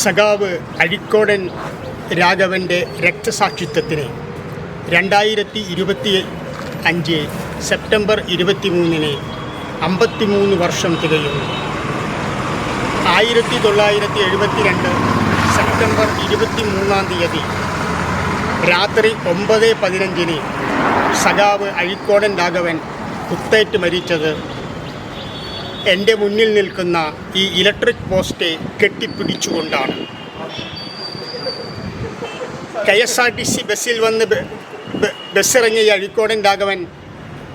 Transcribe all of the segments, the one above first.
സഖാവ് അഴിക്കോടൻ രാഘവന്റെ രക്തസാക്ഷിത്വത്തിന് രണ്ടായിരത്തി ഇരുപത്തി അഞ്ച് സെപ്റ്റംബർ ഇരുപത്തി മൂന്നിന് അമ്പത്തിമൂന്ന് വർഷം തികയുന്നു. ആയിരത്തി തൊള്ളായിരത്തി എഴുപത്തി രണ്ട് സെപ്റ്റംബർ ഇരുപത്തി മൂന്നാം തീയതി രാത്രി ഒമ്പത് പതിനഞ്ചിന് സഖാവ് അഴിക്കോടൻ രാഘവൻ കുത്തേറ്റ് മരിച്ചത് എന്റെ മുന്നിൽ നിൽക്കുന്ന ഈ electric post കെട്ടിപ്പിടിച്ചുകൊണ്ടാണ്. K S R T C ബസ്സിൽ വന്ന് ബസ്സിറങ്ങിയ അഴിക്കോടൻ രാഘവൻ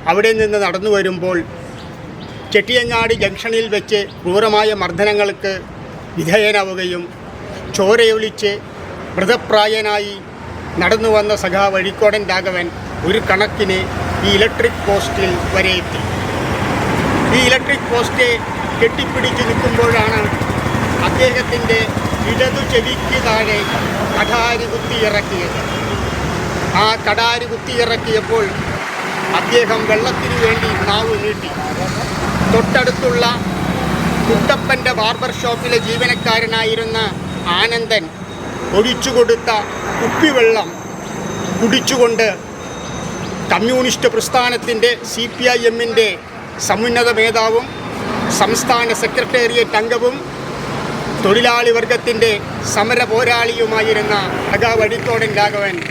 അവിടെ നിന്ന് നടന്നു വരുമ്പോൾ ചെട്ടിയങ്ങാട് ജംഗ്ഷനിൽ വെച്ച് ക്രൂരമായ മർദ്ദനങ്ങൾക്ക് വിധേയനാവുകയും ചോരയൊലിച്ച് മൃതപ്രായനായി നടന്നു വന്ന സഖാവ് അഴിക്കോടൻ രാഘവൻ ഒരു കണക്കിന് ഈ ഇലക്ട്രിക് പോസ്റ്റിൽ വരെ എത്തി ഈ ഇലക്ട്രിക് പോസ്റ്റ് കെട്ടിപ്പിടിച്ച് നിൽക്കുമ്പോഴാണ് അദ്ദേഹത്തിന്റെ ഇടതു ചെവിക്ക് താഴെ കടാരി കുത്തിയിറക്കിയത് ആ കടാരി കുത്തിയിറക്കിയപ്പോൾ അദ്ദേഹം വെള്ളത്തിനു വേണ്ടി നാവ് നീട്ടി. തൊട്ടടുത്തുള്ള കുട്ടപ്പന്റെ ബാർബർ ഷോപ്പിലെ ജീവനക്കാരനായിരുന്ന ആനന്ദൻ ഒഴിച്ചു കൊടുത്ത കുപ്പിവെള്ളം കുടിച്ചുകൊണ്ട് കമ്മ്യൂണിസ്റ്റ് പ്രസ്ഥാനത്തിന്റെ സി പി ഐ എമ്മിന്റെ സമുന്നത നേതാവും സംസ്ഥാന സെക്രട്ടേറിയറ്റ് അംഗവും തൊഴിലാളി വർഗത്തിന്റെ സമര പോരാളിയുമായിരുന്ന അഗാവടിത്തോടൻ രാഘവൻ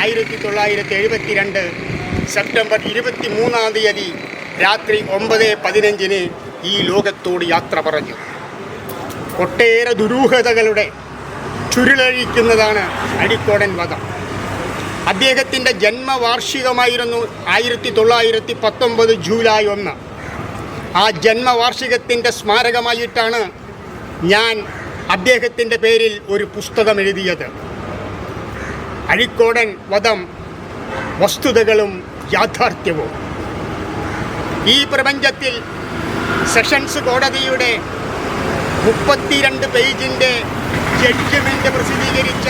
ആയിരത്തി തൊള്ളായിരത്തി എഴുപത്തി രണ്ട് സെപ്റ്റംബർ ഇരുപത്തി മൂന്നാം തീയതി രാത്രി ഒമ്പത് പതിനഞ്ചിന് ഈ ലോകത്തോട് യാത്ര പറഞ്ഞു. ഒട്ടേറെ ദുരൂഹതകളുടെ ചുരുളഴിക്കുന്നതാണ് അടിക്കോടൻ വധം. അദ്ദേഹത്തിന്റെ ജന്മവാർഷികമായിരുന്നു ആയിരത്തി തൊള്ളായിരത്തി പത്തൊമ്പത് ജൂലൈ ഒന്ന്. ആ ജന്മവാർഷികത്തിന്റെ സ്മാരകമായിട്ടാണ് ഞാൻ അദ്ദേഹത്തിന്റെ പേരിൽ ഒരു പുസ്തകം എഴുതിയത്. അഴിക്കോടൻ വധം വസ്തുതകളും യാഥാർത്ഥ്യവും. ഈ പ്രപഞ്ചത്തിൽ സെഷൻസ് കോടതിയുടെ മുപ്പത്തിരണ്ട് പേജിന്റെ ജഡ്ജ്മെന്റ് പ്രസിദ്ധീകരിച്ച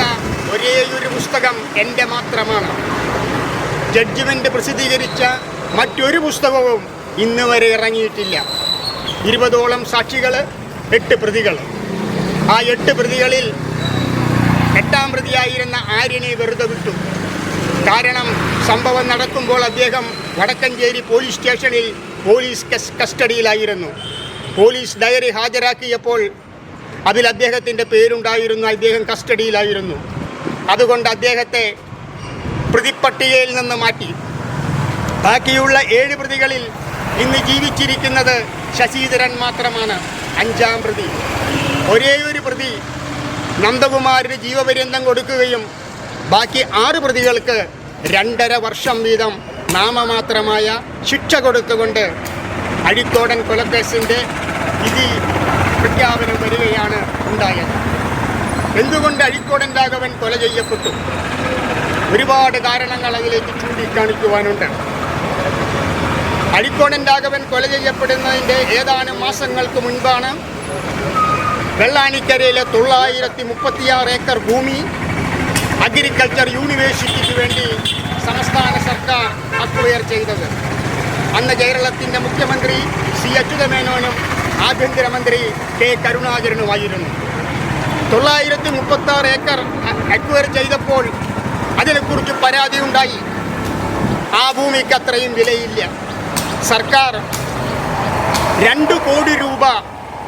ഒരേയൊരു പുസ്തകം എന്റെ മാത്രമാണ്. ജഡ്ജ്മെന്റ് പ്രസിദ്ധീകരിച്ച മറ്റൊരു പുസ്തകവും ഇന്ന് വരെ ഇറങ്ങിയിട്ടില്ല. ഇരുപതോളം സാക്ഷികൾ എട്ട് പ്രതികൾ. ആ എട്ട് പ്രതികളിൽ എട്ടാം പ്രതിയായിരുന്ന ആര്യനെ വെറുതെ വിട്ടു. കാരണം സംഭവം നടക്കുമ്പോൾ അദ്ദേഹം വടക്കഞ്ചേരി പോലീസ് സ്റ്റേഷനിൽ പോലീസ് കസ്റ്റഡിയിലായിരുന്നു. പോലീസ് ഡയറി ഹാജരാക്കിയപ്പോൾ അതിൽ അദ്ദേഹത്തിന്റെ പേരുണ്ടായിരുന്നു അദ്ദേഹം കസ്റ്റഡിയിലായിരുന്നു. അതുകൊണ്ട് അദ്ദേഹത്തെ പ്രതിപ്പട്ടികയിൽ നിന്ന് മാറ്റി. ബാക്കിയുള്ള ഏഴ് പ്രതികളിൽ ഇന്ന് ജീവിച്ചിരിക്കുന്നത് ശശീധരൻ മാത്രമാണ് അഞ്ചാം പ്രതി. ഒരേ ഒരു പ്രതി നന്ദകുമാരിന് ജീവപര്യന്തം കൊടുക്കുകയും ബാക്കി ആറ് പ്രതികൾക്ക് രണ്ടര വർഷം വീതം നാമമാത്രമായ ശിക്ഷ കൊടുത്തുകൊണ്ട് അഴിത്തോടൻ കൊലക്കേസിന്റെ വിധി പ്രഖ്യാപനം വരികയാണ് ഉണ്ടായത്. എന്തുകൊണ്ട് അഴിക്കോടൻ രാഘവൻ കൊല ചെയ്യപ്പെട്ടു? ഒരുപാട് കാരണങ്ങൾ അതിലേക്ക് ചൂണ്ടിക്കാണിക്കുവാനുണ്ട്. അഴിക്കോടൻ രാഘവൻ കൊല ചെയ്യപ്പെടുന്നതിന്റെ ഏതാനും മാസങ്ങൾക്ക് മുൻപാണ് വെള്ളാനിക്കരയിലെ തൊള്ളായിരത്തി മുപ്പത്തിയാറ് ഏക്കർ ഭൂമി അഗ്രികൾച്ചർ യൂണിവേഴ്സിറ്റിക്ക് വേണ്ടി സംസ്ഥാന സർക്കാർ അക്വയർ ചെയ്തത്. അന്ന് കേരളത്തിന്റെ മുഖ്യമന്ത്രി സി അച്യുതമേനോനും ആഭ്യന്തരമന്ത്രി കെ കരുണാകരനുമായിരുന്നു തൊള്ളായിരത്തി മുപ്പത്താറ് ഏക്കർ അക്വയർ ചെയ്തപ്പോൾ അതിനെക്കുറിച്ച് പരാതിയുണ്ടായി. ആ ഭൂമിക്ക് അത്രയും വിലയില്ല. സർക്കാർ രണ്ട് കോടി രൂപ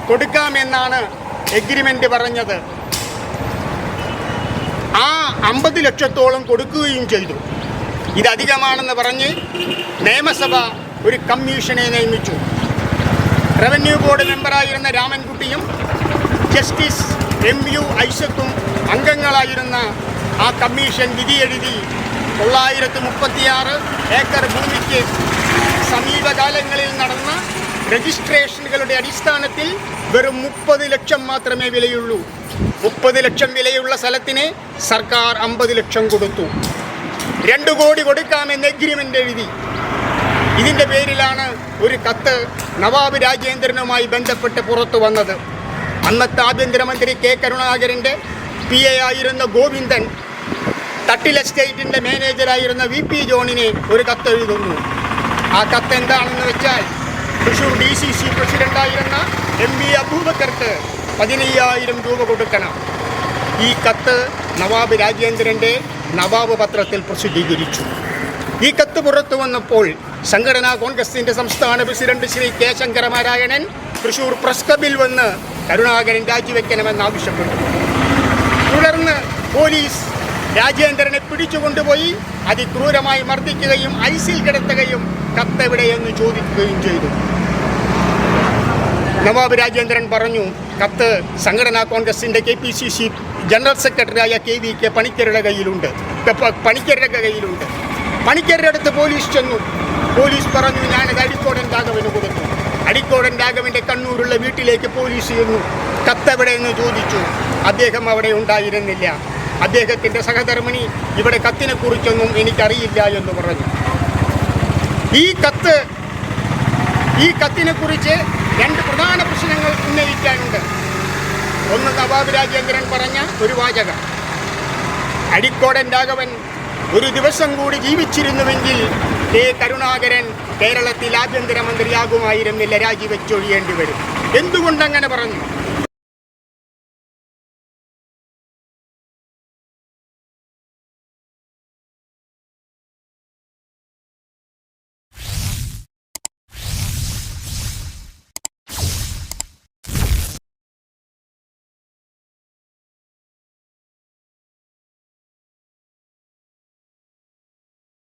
കൊടുക്കാമെന്നാണ് എഗ്രിമെന്റ് പറഞ്ഞത്. ആ അമ്പത് ലക്ഷത്തോളം കൊടുക്കുകയും ചെയ്തു. ഇതധികമാണെന്ന് പറഞ്ഞ് നിയമസഭ ഒരു കമ്മീഷനെ നിയമിച്ചു. റവന്യൂ ബോർഡ് മെമ്പറായിരുന്ന രാമൻകുട്ടിയും ജസ്റ്റിസ് എം യു ഐസത്തും അംഗങ്ങളായിരുന്ന ആ കമ്മീഷൻ വിധിയെഴുതി തൊള്ളായിരത്തി മുപ്പത്തിയാറ് ഏക്കർ ഭൂമിക്ക് സമീപകാലങ്ങളിൽ നടന്ന രജിസ്ട്രേഷനുകളുടെ അടിസ്ഥാനത്തിൽ വെറും മുപ്പത് ലക്ഷം മാത്രമേ വിലയുള്ളൂ. മുപ്പത് ലക്ഷം വിലയുള്ള സ്ഥലത്തിന് സർക്കാർ അമ്പത് ലക്ഷം കൊടുത്തു. രണ്ട് കോടി കൊടുക്കാമെന്ന് എഗ്രിമെന്റ് എഴുതി. ഇതിന്റെ പേരിലാണ് ഒരു കത്ത് നവാബ് രാജേന്ദ്രനുമായി ബന്ധപ്പെട്ട് പുറത്തു വന്നത്. അന്നത്തെ ആഭ്യന്തരമന്ത്രി കെ കരുണാകരന്റെ പി എ ആയിരുന്ന ഗോവിന്ദൻ തട്ടിൽ എസ്റ്റേറ്റിന്റെ മാനേജറായിരുന്ന വി പി ജോണിനെ ഒരു കത്ത് എഴുതുന്നു ആ കത്ത് എന്താണെന്ന് വെച്ചാൽ തൃശൂർ ഡി സി സി പ്രസിഡന്റായിരുന്ന എം വി അബൂബക്കർക്ക് പതിനയ്യായിരം രൂപ കൊടുക്കണം. ഈ കത്ത് നവാബ് രാജേന്ദ്രന്റെ നവാബ് പത്രത്തിൽ പ്രസിദ്ധീകരിച്ചു. ഈ കത്ത് പുറത്തു വന്നപ്പോൾ സംഘടനാ കോൺഗ്രസിന്റെ സംസ്ഥാന president Shri K Sankaranarayanan Thrissur press ക്ലബിൽ വന്ന് കരുണാകരൻ രാജിവെക്കണമെന്ന് ആവശ്യപ്പെട്ടു. തുടർന്ന് പോലീസ് രാജേന്ദ്രനെ പിടിച്ചുകൊണ്ടുപോയി അതിക്രൂരമായി മർദ്ദിക്കുകയും ഐസിൽ കിടത്തുകയും കത്തെവിടെയെന്ന് ചോദിക്കുകയും ചെയ്തു. നവാബ് രാജേന്ദ്രൻ പറഞ്ഞു കത്ത് സംഘടനാ കോൺഗ്രസിന്റെ K P C C general സെക്രട്ടറിയായ കെ വി കെ പണിക്കരുടെ കയ്യിലുണ്ട്. പണിക്കരുടെ കയ്യിലുണ്ട്. പണിക്കരുടെ അടുത്ത് പോലീസ് ചെന്നു. പോലീസ് പറഞ്ഞു ഞാനത് അടിക്കോടൻ രാഘവന് കൊടുത്തു. അടിക്കോടൻ രാഘവന്റെ കണ്ണൂരുള്ള വീട്ടിലേക്ക് പോലീസ് ചെന്നു. കത്തെവിടെയെന്ന് ചോദിച്ചു. അദ്ദേഹം അവിടെ ഉണ്ടായിരുന്നില്ല. അദ്ദേഹത്തിന്റെ സഹധർമ്മിണി ഇവിടെ കത്തിനെ കുറിച്ചൊന്നും എനിക്കറിയില്ല എന്ന് പറഞ്ഞു. ഈ കത്ത് ഈ കത്തിനെ കുറിച്ച് രണ്ട് പ്രധാന പ്രശ്നങ്ങൾ ഉന്നയിക്കാനുണ്ട്. ഒന്ന് നവാബ് രാജേന്ദ്രൻ പറഞ്ഞ ഒരു വാചകം. അടിക്കോടൻ രാഘവൻ ഒരു ദിവസം കൂടി ജീവിച്ചിരുന്നുവെങ്കിൽ കെ കരുണാകരൻ കേരളത്തിൽ ആഭ്യന്തരമന്ത്രിയാകുമായിരുന്നില്ല രാജിവെച്ചൊഴിയേണ്ടി വരും. എന്തുകൊണ്ടങ്ങനെ പറഞ്ഞു?